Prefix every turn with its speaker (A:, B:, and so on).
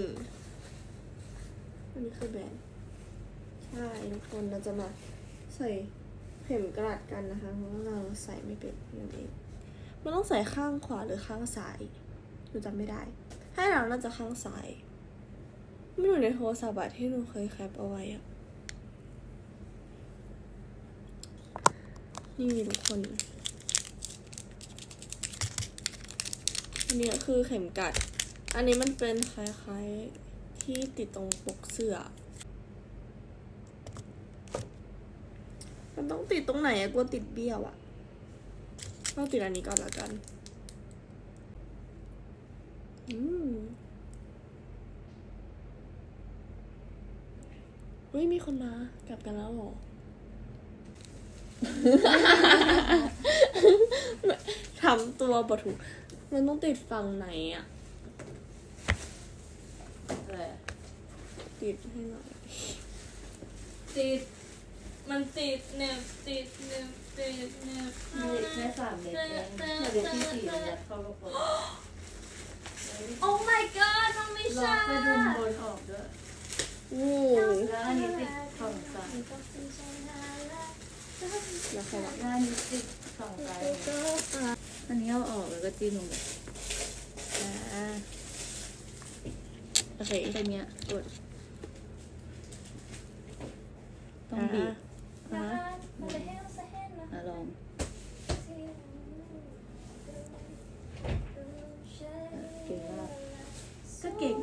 A: มอันนี้คือแบรนด์ใช่ทุกคนเราจะมาใส่เข็มกลัดกันนะคะ เพราะว่าเราใส่ไม่เป็นนั่นเอง มันต้องใส่ข้างขวาหรือข้างซ้ายหนูจำไม่ได้ ให้เราน่าจะข้างซ้าย ไม่รู้ในโทรศัพท์ที่หนูเคยแคปเอาไว้อะนี่ทุกคนอันนี้คือเข็มกัด อันนี้มันเป็นคล้ายๆที่ติดตรงปกเสื้อ มันต้องติดตรงไหนอะกลัวติดเบี้ยวอะต้องติดอันนี้ก่อนละกัน อืมเฮ้ยมีคนมากลับกันแล้วหรอ ทำตัวบถูก มันต้องติดฝั่งไหนอะ
B: อะไรอะ
A: ติดให้หน่อย
B: ติด มันติดเน็บติดเน็บติดเน็บ
C: มีแค่สามเม็ดเองเดี๋ยวที่สี่มันยัดเข้ากระเป๋า
B: โอ้ my god มันไม่
C: ลอ
B: ช่
C: งไปดุมบนออกด้วย
A: โอ้
C: แล้วอันนี้ติดฝั่งซ้าย
A: แล้วใครวะ
C: แล้วอันนี้ติดฝั่งซ้ายอันนี้เอาออกแล้วก็จิ้มลงไป
A: อ่าโอเค
C: ตรงเนี้ยกด ต้องบีบ
A: อะ
B: อะลอ
C: ง
B: ก็เก่ง